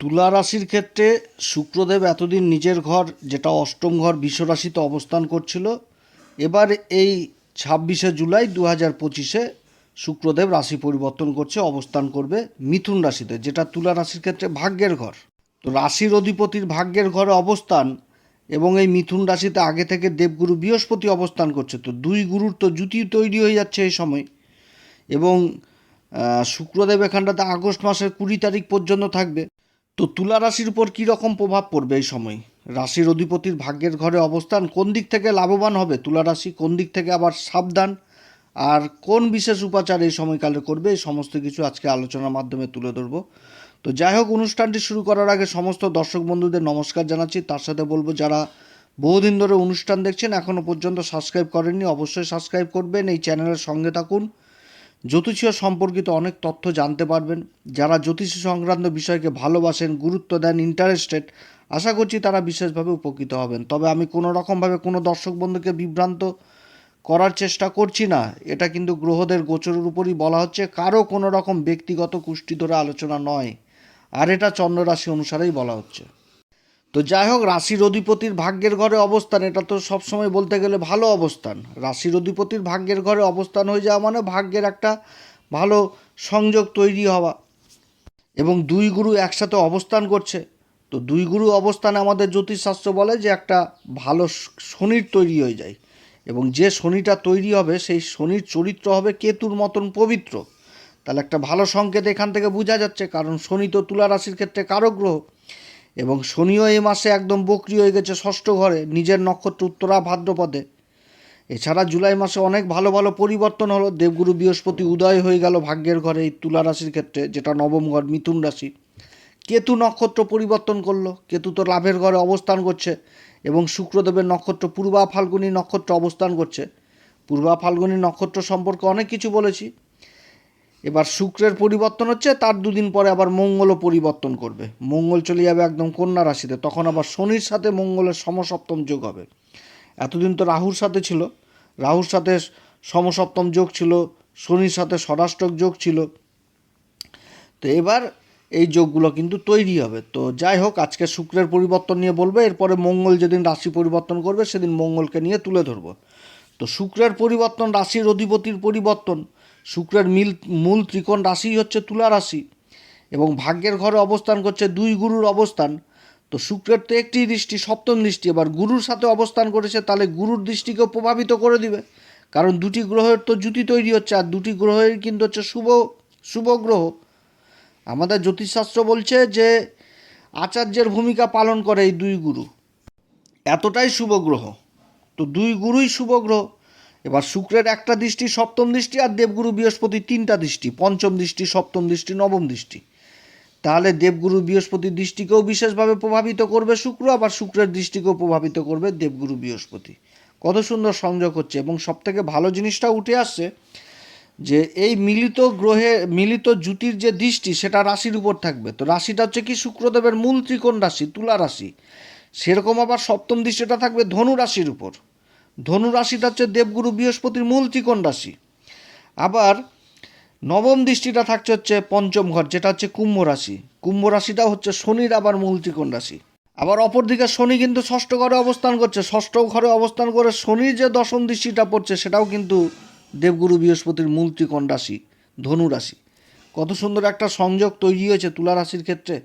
তুলা রাশির ক্ষেত্রে শুক্রদেব এতদিন নিজের ঘর, যেটা অষ্টম ঘর বিশ্বরাশিতে অবস্থান করছিল, এবার এই ছাব্বিশে জুলাই দু হাজার পঁচিশে শুক্রদেব রাশি পরিবর্তন করছে, অবস্থান করবে মিথুন রাশিতে, যেটা তুলা রাশির ক্ষেত্রে ভাগ্যের ঘর। তো রাশির অধিপতির ভাগ্যের ঘরে অবস্থান এবং এই মিথুন রাশিতে আগে থেকে দেবগুরু বৃহস্পতি অবস্থান করছে, তো দুই গুরুর তো জুতি তৈরি হয়ে যাচ্ছে এই সময়। এবং শুক্রদেব এখানটাতে আগস্ট মাসের কুড়ি তারিখ পর্যন্ত থাকবে। তো তুলা রাশির উপর কী রকম প্রভাব পড়বে এই সময়? রাশির অধিপতির ভাগ্যের ঘরে অবস্থান কোন দিক থেকে লাভবান হবে? তুলা রাশি কোন দিক থেকে আবার সাবধান? আর কোন বিশেষ উপাচার এই সময়কালে করবে? এই সমস্ত কিছু আজকে আলোচনার মাধ্যমে তুলে ধরবো। তো যাই হোক, অনুষ্ঠানটি শুরু করার আগে সমস্ত দর্শক বন্ধুদের নমস্কার জানাচ্ছি। তার সাথে বলব, যারা বহুদিন ধরে অনুষ্ঠান দেখছেন এখনও পর্যন্ত সাবস্ক্রাইব করেননি, অবশ্যই সাবস্ক্রাইব করবেন। এই চ্যানেলের সঙ্গে থাকুন। জ্যোতিষীয় সম্পর্কিত অনেক তথ্য জানতে পারবেন। যারা জ্যোতিষী সংক্রান্ত বিষয়কে ভালোবাসেন, গুরুত্ব দেন ইন্টারেস্টেড আশা করছি তারা বিশেষভাবে উপকৃত হবেন। তবে আমি কোনো রকমভাবে কোনো দর্শক বন্ধুকে বিভ্রান্ত করার চেষ্টা করছি না। এটা কিন্তু গ্রহদের গোচরের উপরই বলা হচ্ছে, কারও কোনো রকম ব্যক্তিগত কুষ্টি ধরে আলোচনা নয়। আর এটা চন্দ্ররাশি অনুসারেই বলা হচ্ছে। তো যাই হোক, রাশির অধিপতির ভাগ্যের ঘরে অবস্থান, এটা তো সবসময় বলতে গেলে ভালো অবস্থান। রাশির অধিপতির ভাগ্যের ঘরে অবস্থান হয়ে যাওয়া মানে ভাগ্যের একটা ভালো সংযোগ তৈরি হওয়া। এবং দুই গুরু একসাথে অবস্থান করছে। তো দুই গুরু অবস্থানে আমাদের জ্যোতিষশাস্ত্র বলে যে একটা ভালো শনির তৈরি হয়ে যায়। এবং যে শনিটা তৈরি হবে, সেই শনির চরিত্র হবে কেতুর মতন পবিত্র। তাহলে একটা ভালো সংকেত এখান থেকে বোঝা যাচ্ছে, কারণ শনি তো তুলা রাশির ক্ষেত্রে কারক গ্রহ। এবং শনিও এই মাসে একদম বকরি হয়ে গেছে ষষ্ঠ ঘরে, নিজের নক্ষত্র উত্তরা ভাদ্রপদে। এছাড়া জুলাই মাসে অনেক ভালো ভালো পরিবর্তন হলো। দেবগুরু বৃহস্পতি উদয় হয়ে গেল ভাগ্যের ঘরে এই তুলা রাশির ক্ষেত্রে, যেটা নবম ঘর মিথুন রাশি। কেতু নক্ষত্র পরিবর্তন করল। কেতু তো লাভের ঘরে অবস্থান করছে এবং শুক্রদেবের নক্ষত্র পূর্বা ফাল্গুনী নক্ষত্র অবস্থান করছে। পূর্বা ফাল্গুনী নক্ষত্র সম্পর্কে অনেক কিছু বলেছি। এবার শুক্রের পরিবর্তন হচ্ছে, তার দুদিন পরে আবার মঙ্গলও পরিবর্তন করবে। মঙ্গল চলে যাবে একদম কন্যা রাশিতে, তখন আবার শনির সাথে মঙ্গলের সমসপ্তম যোগ হবে। এতদিন তো রাহুর সাথে ছিল, রাহুর সাথে সমসপ্তম যোগ ছিল, শনির সাথে ষড়াষ্টক যোগ ছিল। তো এবার এই যোগগুলো কিন্তু তৈরি হবে। তো যাই হোক, আজকে শুক্রের পরিবর্তন নিয়ে বলব, এরপরে মঙ্গল যেদিন রাশি পরিবর্তন করবে, সেদিন মঙ্গলকে নিয়ে তুলে ধরবো। তো শুক্রের পরিবর্তন, রাশির অধিপতির পরিবর্তন শুক্রের মিল, মূল ত্রিকোণ রাশি হচ্ছে তুলা রাশি এবং ভাগ্যের ঘরে অবস্থান করছে দুই গুরুর অবস্থান। তো শুক্রের তো একটি দৃষ্টি, সপ্তম দৃষ্টি। এবার গুরুর সাথে অবস্থান করেছে, তাহলে গুরুর দৃষ্টিকে প্রভাবিত করে দিবে। কারণ দুটি গ্রহের তো জুতি তৈরি হচ্ছে, আর দুটি গ্রহের কিন্তু হচ্ছে শুভ শুভ গ্রহ। আমাদের জ্যোতিষশাস্ত্র বলছে যে আচার্যের ভূমিকা পালন করে এই দুই গুরু। এতটাই শুভ গ্রহ। তো দুই গুরুই শুভ গ্রহ। এবার শুক্রের একটা দৃষ্টি, সপ্তম দৃষ্টি আর দেবগুরু বৃহস্পতি তিনটা দৃষ্টি, পঞ্চম দৃষ্টি, সপ্তম দৃষ্টি, নবম দৃষ্টি। তাহলে দেবগুরু বৃহস্পতির দৃষ্টিকেও বিশেষভাবে প্রভাবিত করবে শুক্র, আবার শুক্রের দৃষ্টিকেও প্রভাবিত করবে দেবগুরু বৃহস্পতি। কত সুন্দর সংযোগ হচ্ছে এবং সবথেকে ভালো জিনিসটা উঠে আসছে যে এই মিলিত গ্রহে, মিলিত জুতির যে দৃষ্টি, সেটা রাশির উপর থাকবে। তো রাশিটা হচ্ছে কি শুক্রদেবের মূল ত্রিকোণ রাশি, তুলা রাশি। সেরকম আবার সপ্তম দৃষ্টিটা থাকবে ধনু রাশির উপর। ধনু রাশিটা হচ্ছে দেবগুরু, বৃহস্পতির মূল ত্রিকোণ রাশি। আবার নবম দৃষ্টিটা থাকছে হচ্ছে পঞ্চম ঘর, যেটা হচ্ছে কুম্ভ রাশি। কুম্ভ রাশিটা হচ্ছে শনির আবার মূল ত্রিকোণ রাশি। আবার অপরদিকে শনি কিন্তু ষষ্ঠ ঘরে অবস্থান করছে। ষষ্ঠ ঘরে অবস্থান করে শনির যে দশম দৃষ্টিটা পড়ছে, সেটাও কিন্তু দেবগুরু, বৃহস্পতির মূল ত্রিকোণ রাশি, ধনু রাশি। কত সুন্দর একটা সংযোগ তৈরি হয়েছে তুলা রাশির ক্ষেত্রে।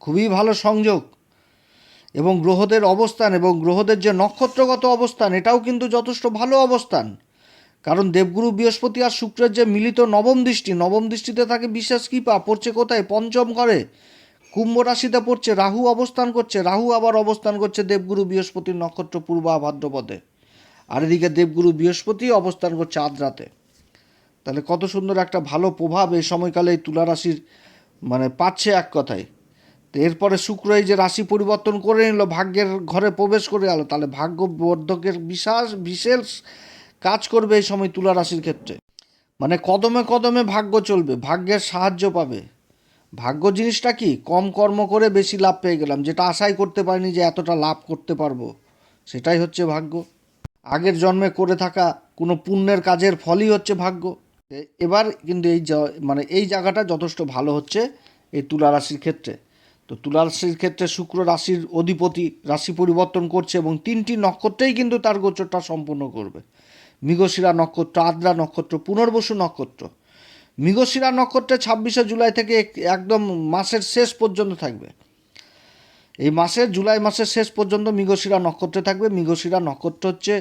খুবই ভালো সংযোগ। এবং গ্রহদের অবস্থান এবং গ্রহদের যে নক্ষত্রগত অবস্থান, এটাও কিন্তু যথেষ্ট ভালো অবস্থান। কারণ দেবগুরু বৃহস্পতি আর শুক্রের যে মিলিত নবম দৃষ্টি, নবম দৃষ্টিতে থাকে বিশেষ কৃপা, পড়ছে কোথায়? পঞ্চম ঘরে। কুম্ভ রাশিতে পড়ছে, রাহু অবস্থান করছে, রাহু আবার অবস্থান করছে দেবগুরু বৃহস্পতির নক্ষত্র পূর্বা ভাদ্রপদে। আর এদিকে দেবগুরু বৃহস্পতি অবস্থান করছে আদ্রাতে। তাহলে কত সুন্দর একটা ভালো প্রভাব এই সময়কালে এই তুলা রাশির মানে পাচ্ছে এক কথায়। এরপরে শুক্র এই যে রাশি পরিবর্তন করে নিল, ভাগ্যের ঘরে প্রবেশ করে গেল, তাহলে ভাগ্য বর্ধকের বিশেষ বিশেষ কাজ করবে এই সময় তুলা রাশির ক্ষেত্রে। মানে কদমে কদমে ভাগ্য চলবে, ভাগ্যের সাহায্য পাবে। ভাগ্য জিনিসটা কি? কম কর্ম করে বেশি লাভ পেয়ে গেলাম, যেটা আশাই করতে পারিনি যে এতটা লাভ করতে পারব, সেটাই হচ্ছে ভাগ্য। আগের জন্মে করে থাকা কোনো পুণ্যের কাজের ফলই হচ্ছে ভাগ্য। এবার কিন্তু এই মানে এই জায়গাটা যথেষ্ট ভালো হচ্ছে এই তুলা রাশির ক্ষেত্রে। তো তুলা রাশির ক্ষেত্রে শুক্র রাশির অধিপতি রাশি পরিবর্তন করছে এবং তিনটি নক্ষত্রেই কিন্তু তার গোচরটা সম্পূর্ণ করবে। মৃগশিরা নক্ষত্র, আদ্রা নক্ষত্র, পুনর্বসু নক্ষত্র। মৃগশিরা নক্ষত্রে ছাব্বিশে জুলাই থেকে একদম মাসের শেষ পর্যন্ত থাকবে। এই মাসে জুলাই মাসের শেষ পর্যন্ত মৃগশিরা নক্ষত্রে থাকবে। মৃগশিরা নক্ষত্র হচ্ছে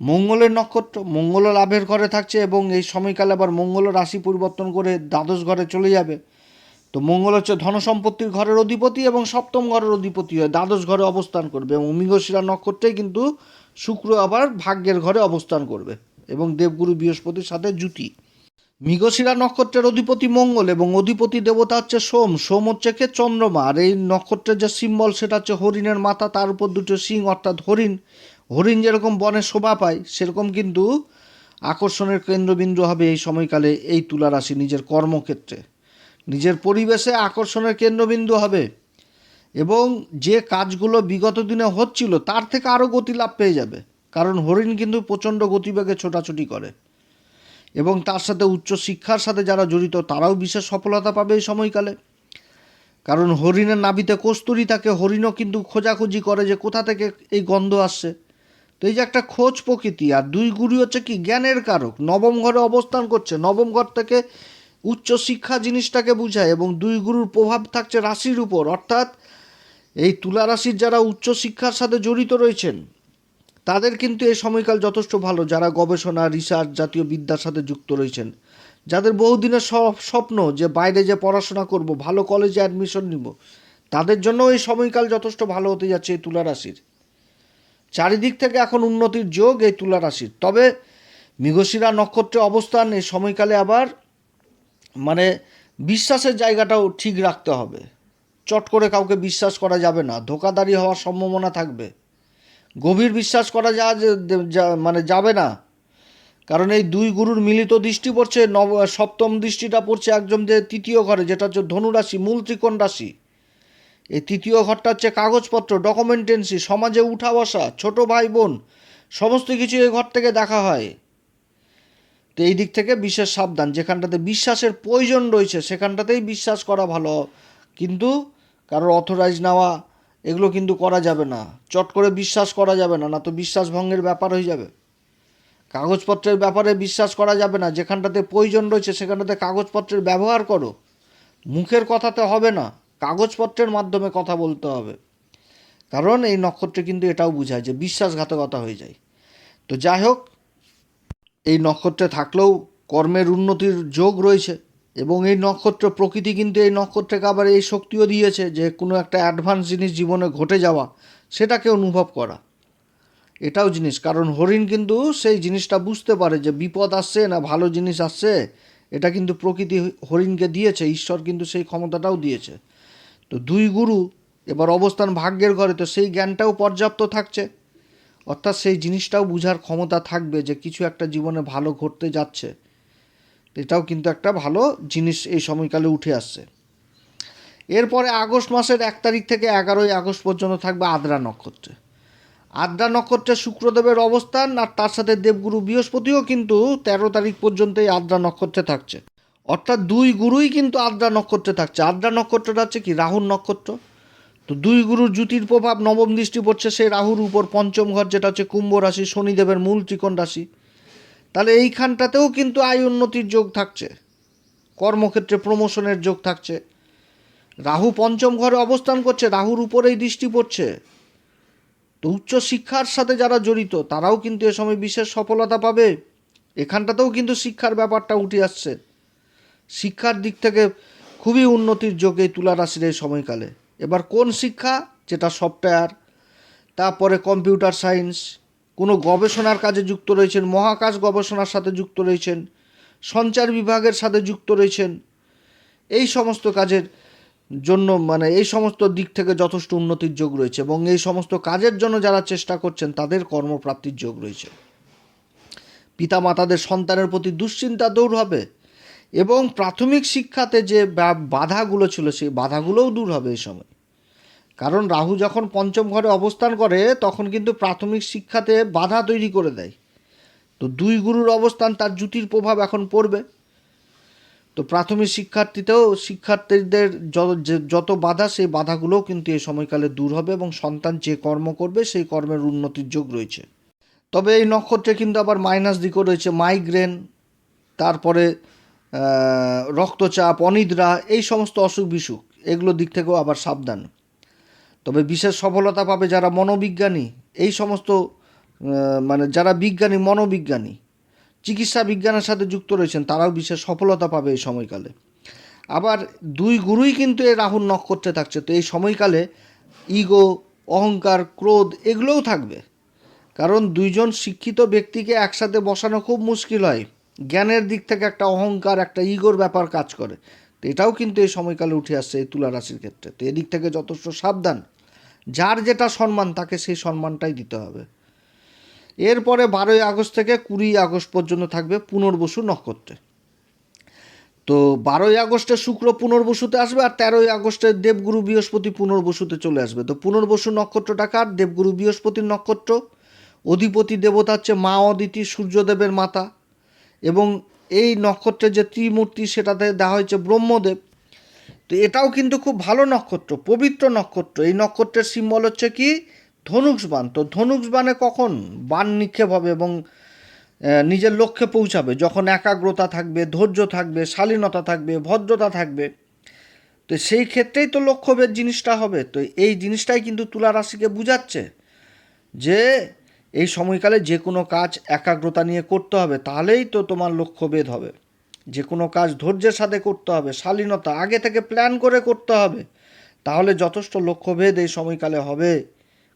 মঙ্গলের নক্ষত্র। মঙ্গল লাভের ঘরে থাকছে এবং এই সময়কালে আবার মঙ্গল রাশি পরিবর্তন করে দ্বাদশ ঘরে চলে যাবে। তো মঙ্গল হচ্ছে ধন সম্পত্তির ঘরের অধিপতি এবং সপ্তম ঘরের অধিপতি হয় দ্বাদশ ঘরে অবস্থান করবে এবং মৃগশিরা নক্ষত্রেই কিন্তু শুক্র আবার ভাগ্যের ঘরে অবস্থান করবে এবং দেবগুরু বৃহস্পতির সাথে জুতি মৃগশিরা নক্ষত্রের অধিপতি মঙ্গল এবং অধিপতি দেবতা হচ্ছে সোম। সোম হচ্ছে কে? চন্দ্রমা। আর এই নক্ষত্রের যে সিম্বল সেটা হচ্ছে হরিণের মাথা, তার উপর দুটো সিং অর্থাৎ হরিণ। হরিণ যেরকম বনে শোভা পায়, সেরকম কিন্তু আকর্ষণের কেন্দ্রবিন্দু হবে এই সময়কালে এই তুলা রাশি নিজের কর্মক্ষেত্রে। নিজের পরিবেশে আকর্ষণের কেন্দ্রবিন্দু হবে এবং যে কাজগুলো বিগত দিনে হচ্ছিল, তার থেকে আরও গতি লাভ পেয়ে যাবে। কারণ হরিণ কিন্তু প্রচণ্ড গতিবেগে ছোটাছুটি করে এবং তার সাথে উচ্চ শিক্ষার সাথে যারা জড়িত, তারাও বিশেষ সফলতা পাবে এই সময়কালে। কারণ হরিণের নাভিতে কস্তুরি থাকে, হরিণও কিন্তু খোঁজাখুঁজি করে যে কোথা থেকে এই গন্ধ আসছে। তো এই যে একটা খোঁজ প্রকৃতি, আর দুই গুরু হচ্ছে কি, জ্ঞানের কারক। নবম ঘরে অবস্থান করছে, নবম ঘর থেকে উচ্চ শিক্ষা জিনিসটাকে বুঝায় এবং দুই গুরুর প্রভাব থাকছে রাশির উপর। অর্থাৎ এই তুলা রাশির যারা উচ্চ শিক্ষার সাথে জড়িত রয়েছেন, তাদের কিন্তু এই সময়কাল যথেষ্ট ভালো। যারা গবেষণা রিসার্চ জাতীয় বিদ্যার সাথে যুক্ত রয়েছেন, যাদের বহুদিনের স্বপ্ন যে বাইরে যে পড়াশোনা করব, ভালো কলেজে অ্যাডমিশন নিব, তাদের জন্য এই সময়কাল যথেষ্ট ভালো হতে যাচ্ছে এই তুলা রাশির। চারিদিক থেকে এখন উন্নতির যোগ এই তুলা রাশির। তবে মৃগশিরা নক্ষত্রে অবস্থান, এই সময়কালে আবার মানে বিশ্বাসের জায়গাটাও ঠিক রাখতে হবে। চট করে কাউকে বিশ্বাস করা যাবে না ধোকাদারি হওয়ার সম্ভাবনা থাকবে। গভীর বিশ্বাস করা যা মানে যাবে না। কারণ এই দুই গুরুর মিলিত দৃষ্টি পড়ছে, নব, সপ্তম দৃষ্টিটা পড়ছে একদম যে তৃতীয় ঘরে, যেটা হচ্ছে ধনুরাশি, মূল ত্রিকোণ রাশি। এই তৃতীয় ঘরটা হচ্ছে কাগজপত্র, ডকুমেন্টেন্সি, সমাজে উঠা বসা, ছোট ভাই বোন, সমস্ত কিছু এই ঘর থেকে দেখা হয়। তো এই দিক থেকে বিশেষ সাবধান, যেখানটাতে বিশ্বাসের প্রয়োজন রয়েছে সেখানটাতেই বিশ্বাস করা ভালো। কিন্তু কারোর অথরাইজ নেওয়া, এগুলো কিন্তু করা যাবে না। চট করে বিশ্বাস করা যাবে না না তো বিশ্বাস ভঙ্গের ব্যাপার হয়ে যাবে। কাগজপত্রের ব্যাপারে বিশ্বাস করা যাবে না, যেখানটাতে প্রয়োজন রয়েছে সেখানটাতে কাগজপত্রের ব্যবহার করো। মুখের কথাতে হবে না, কাগজপত্রের মাধ্যমে কথা বলতে হবে। কারণ এই নক্ষত্রে কিন্তু এটাও বোঝায় যে বিশ্বাসঘাতকতা হয়ে যায়। তো যাই হোক এই নক্ষত্রে থাকলেও কর্মের উন্নতির যোগ রয়েছে এবং এই নক্ষত্র প্রকৃতি কিন্তু এই নক্ষত্রকে আবার এই শক্তিও দিয়েছে যে কোনো একটা অ্যাডভান্স জিনিস জীবনে ঘটে যাওয়া সেটাকে অনুভব করা। এটাও জিনিস, কারণ হরিণ কিন্তু সেই জিনিসটা বুঝতে পারে যে বিপদ আসছে না ভালো জিনিস আসছে, এটা কিন্তু প্রকৃতি হরিণকে দিয়েছে, ঈশ্বর কিন্তু সেই ক্ষমতাটাও দিয়েছে। তো দুই গুরু, এবার অবস্থান ভাগ্যের ঘরে, তো সেই জ্ঞানটাও পর্যাপ্ত থাকছে। অর্থাৎ সেই জিনিসটাও বোঝার ক্ষমতা থাকবে যে কিছু একটা জীবনে ভালো ঘটতে যাচ্ছে। এটাও কিন্তু একটা ভালো জিনিস এই সময়কালে উঠে আসছে। এরপরে আগস্ট মাসের এক তারিখ থেকে এগারোই আগস্ট পর্যন্ত থাকবে আদ্রা নক্ষত্রে। আদ্রা নক্ষত্রে শুক্রদেবের অবস্থান আর তার সাথে দেবগুরু বৃহস্পতিও কিন্তু তেরো তারিখ পর্যন্ত এই আদ্রা নক্ষত্রে থাকছে। অর্থাৎ দুই গুরুই কিন্তু আদ্রা নক্ষত্রে থাকছে। আদ্রা নক্ষত্রটা হচ্ছে কি? রাহুর নক্ষত্র। তো দুই গুরুর জ্যোতির প্রভাব নবম দৃষ্টি পড়ছে, সেই রাহুর উপর পঞ্চম ঘর, যেটা হচ্ছে কুম্ভ রাশি, শনিদেবের মূল ত্রিকোণ রাশি। তাহলে এইখানটাতেও কিন্তু আয় উন্নতির যোগ থাকছে, কর্মক্ষেত্রে প্রমোশনের যোগ থাকছে। রাহু পঞ্চম ঘরে অবস্থান করছে, রাহুর উপরেই দৃষ্টি পড়ছে। তো উচ্চ শিক্ষার সাথে যারা জড়িত, তারাও কিন্তু এ সময় বিশেষ সফলতা পাবে। এখানটাতেও কিন্তু শিক্ষার ব্যাপারটা উঠে আসছে। শিক্ষার দিক থেকে খুবই উন্নতির যোগ এই তুলা রাশির এই সময়কালে। এবার কোন শিক্ষা? যেটা সফটওয়্যার তারপরে কম্পিউটার সায়েন্স কোনো গবেষণার কাজে যুক্ত রয়েছেন, মহাকাশ গবেষণার সাথে যুক্ত রয়েছেন, সঞ্চার বিভাগের সাথে যুক্ত রয়েছেন, এই সমস্ত কাজের জন্য মানে এই সমস্ত দিক থেকে যথেষ্ট উন্নতির যোগ রয়েছে এবং এই সমস্ত কাজের জন্য যারা চেষ্টা করছেন, তাদের কর্মপ্রাপ্তির যোগ রয়েছে। পিতামাতাদের সন্তানের প্রতি দুশ্চিন্তা দূর হবে এবং প্রাথমিক শিক্ষাতে যে বাধাগুলো ছিল, সেই বাধাগুলোও দূর হবে এই সময়। কারণ রাহু যখন পঞ্চম ঘরে অবস্থান করে, তখন কিন্তু প্রাথমিক শিক্ষাতে বাধা তৈরি করে দেয়। তো দুই গুরুর অবস্থান তার জুতির প্রভাব এখন পড়বে। তো প্রাথমিক শিক্ষার্থীতেও শিক্ষার্থীদের যত বাধা, সেই বাধাগুলোও কিন্তু এই সময়কালে দূর হবে এবং সন্তান যে কর্ম করবে, সেই কর্মের উন্নতির যোগ রয়েছে। তবে এই নক্ষত্রে কিন্তু আবার মাইনাস দিকও রয়েছে মাইগ্রেন তারপরে রক্তচাপ, অনিদ্রা, এই সমস্ত অসুখ বিসুখ এগুলোর দিক থেকেও আবার সাবধান। তবে বিশেষ সফলতা পাবে যারা মনোবিজ্ঞানী। এই সমস্ত মানে যারা বিজ্ঞানী, মনোবিজ্ঞানী, চিকিৎসা বিজ্ঞানের সাথে যুক্ত রয়েছেন, তারাও বিশেষ সফলতা পাবে এই সময়কালে। আবার দুই গুরুই কিন্তু এই রাহুর নক্ষত্রে থাকছে। তো এই সময়কালে ইগো, অহংকার, ক্রোধ এগুলোও থাকবে। কারণ দুইজন শিক্ষিত ব্যক্তিকে একসাথে বসানো খুব মুশকিল হয়। জ্ঞানের দিক থেকে একটা অহংকার, একটা ইগোর ব্যাপার কাজ করে। তো এটাও কিন্তু এই সময়কালে উঠে আসছে এই তুলা রাশির ক্ষেত্রে। তো এদিক থেকে যথেষ্ট সাবধান। যার যেটা সম্মান তাকে সেই সম্মানটাই দিতে হবে। এরপরে বারোই আগস্ট থেকে কুড়ি আগস্ট পর্যন্ত থাকবে পুনর্বসু নক্ষত্রে। তো বারোই আগস্টে শুক্র পুনর্বসুতে আসবে আর তেরোই আগস্টে দেবগুরু বৃহস্পতি পুনর্বসুতে চলে আসবে। তো পুনর্বসু নক্ষত্রটা কার? দেবগুরু বৃহস্পতির নক্ষত্র। অধিপতি দেবতা হচ্ছে মা অদিতি, সূর্যদেবের মাতা। এবং এই নক্ষত্রের যে ত্রিমূর্তি সেটাতে দেওয়া হয়েছে ব্রহ্মদেব। তো এটাও কিন্তু খুব ভালো নক্ষত্র, পবিত্র নক্ষত্র। এই নক্ষত্রের সিম্বল হচ্ছে কি? ধনুষ বান তো ধনুষ বানে কখন? বান নিক্ষেপ হবে এবং নিজের লক্ষ্যে পৌঁছাবে। যখন একাগ্রতা থাকবে, ধৈর্য থাকবে, শালীনতা থাকবে, ভদ্রতা থাকবে। তো সেই ক্ষেত্রেই তো লক্ষ্যভেদ জিনিসটা হবে। তো এই জিনিসটাই কিন্তু তুলা রাশিকে বুঝাচ্ছে যে এই সময়কালে যে কোনো কাজ একাগ্রতা নিয়ে করতে হবে। তাহলেই তো তোমার লক্ষ্যভেদ হবে। যে কোনো কাজ ধৈর্যের সাথে করতে হবে, শালীনতা আগে থেকে প্ল্যান করে করতে হবে। তাহলে যথেষ্ট লক্ষ্যভেদ এই সময়কালে হবে।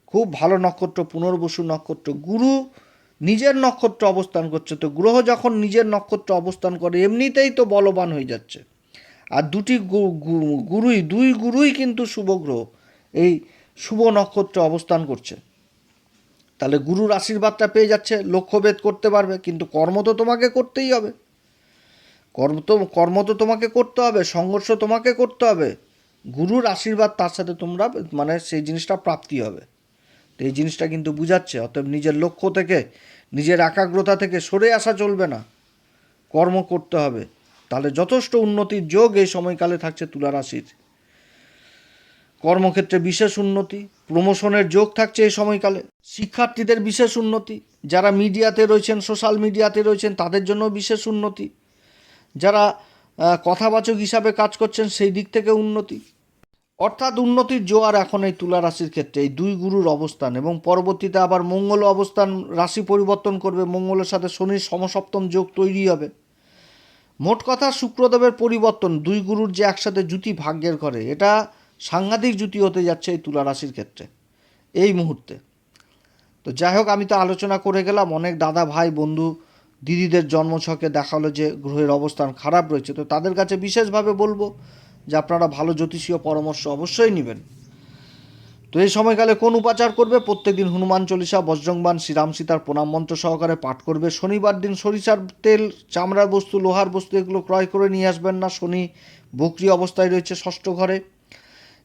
খুব ভালো নক্ষত্র, পুনর্বসু নক্ষত্র। গুরু নিজের নক্ষত্র অবস্থান করছে, তো গ্রহ যখন নিজের নক্ষত্র অবস্থান করে, এমনিতেই তো বলবান হয়ে যাচ্ছে। আর দুটি গুরুই, দুই গুরুই কিন্তু শুভ গ্রহ, এই শুভ নক্ষত্রে অবস্থান করছে। তাহলে গুরুর আশীর্বাদটা পেয়ে যাচ্ছে, লক্ষ্যভেদ করতে পারবে, কিন্তু কর্ম তো তোমাকে করতেই হবে। কর্ম তো কর্ম তো তোমাকে করতে হবে, সংঘর্ষ তোমাকে করতে হবে। গুরুর আশীর্বাদ তার সাথে তোমরা মানে সেই জিনিসটা প্রাপ্তি হবে। তো এই জিনিসটা কিন্তু বুঝাচ্ছে, অতএব নিজের লক্ষ্য থেকে, নিজের একাগ্রতা থেকে সরে আসা চলবে না। কর্ম করতে হবে। তাহলে যথেষ্ট উন্নতির যোগ এই সময়কালে থাকছে তুলা রাশির। কর্মক্ষেত্রে বিশেষ উন্নতি, প্রমোশনের যোগ থাকছে এই সময়কালে। শিক্ষার্থীদের বিশেষ উন্নতি, যারা মিডিয়াতে রয়েছেন, সোশ্যাল মিডিয়াতে রয়েছেন, তাদের জন্য বিশেষ উন্নতি। যারা কথাবাচক হিসাবে কাজ করছেন সেই দিক থেকে উন্নতি। অর্থাৎ উন্নতির জোয়ার এখন এই তুলা রাশির ক্ষেত্রে, এই দুই গুরুর অবস্থান এবং পরবর্তীতে আবার মঙ্গল অবস্থান, রাশি পরিবর্তন করবে, মঙ্গলের সাথে শনির সমসপ্তম যোগ তৈরি হবে। মোট কথা শুক্রদেবের পরিবর্তন, দুই গুরুর যে একসাথে জুতি ভাগ্যের করে এটা সাংঘাতিক জুতি হতে যাচ্ছে এই তুলা রাশির ক্ষেত্রে, এই মুহূর্তে। তো যাই হোক, আমি তো আলোচনা করে গেলাম, অনেক দাদা ভাই, বন্ধু দিদিদের জন্মছকে দেখাল যে গ্রহের অবস্থান খারাপ রয়েছে, তো তাদের কাছে বিশেষভাবে বলব যে আপনারা ভালো জ্যোতিষীয় পরামর্শ অবশ্যই নেবেন। তো এই সময়কালে কোন উপাচার করবে? প্রত্যেকদিন হনুমান চল্লিশা বজ্রংবান শ্রীরাম সীতার প্রণাম মন্ত্র সহকারে পাঠ করবে। শনিবার দিন সরিষার তেল, চামড়ার বস্তু, লোহার বস্তু এগুলো ক্রয় করে নিয়ে আসবেন না। শনি বকরি অবস্থায় রয়েছে ষষ্ঠ ঘরে।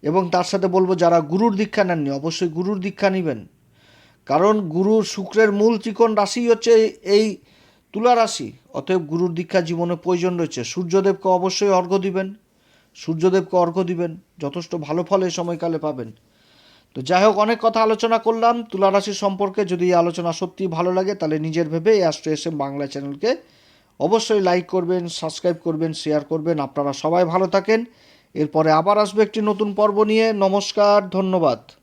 এবং তার সাথে বলব, যারা গুরুর দীক্ষা নেননি, অবশ্যই গুরুর দীক্ষা নেবেন। কারণ গুরুর শুক্রের মূল ত্রিকোণ রাশি হচ্ছে এই তুলা রাশি, অতএব গুরুর দীক্ষা জীবনে প্রয়োজন রয়েছে। সূর্যদেবকে অবশ্যই অর্ঘ্য দিবেন। সূর্যদেবকে অর্ঘ্য দিবেন। যথেষ্ট ভালো ফল এই সময়কালে পাবেন। তো যাই হোক, অনেক কথা আলোচনা করলাম। তুলা রাশি সম্পর্কে যদি এই আলোচনা সত্যি ভালো লাগে, তাহলে নিজের ভেবে এই অ্যাস্ট্রো এস এম বাংলা চ্যানেলকে অবশ্যই লাইক করবেন সাবস্ক্রাইব করবেন শেয়ার করবেন। আপনারা সবাই ভালো থাকেন। এরপরে আবার আসবে একটি নতুন পর্ব নিয়ে। নমস্কার, ধন্যবাদ।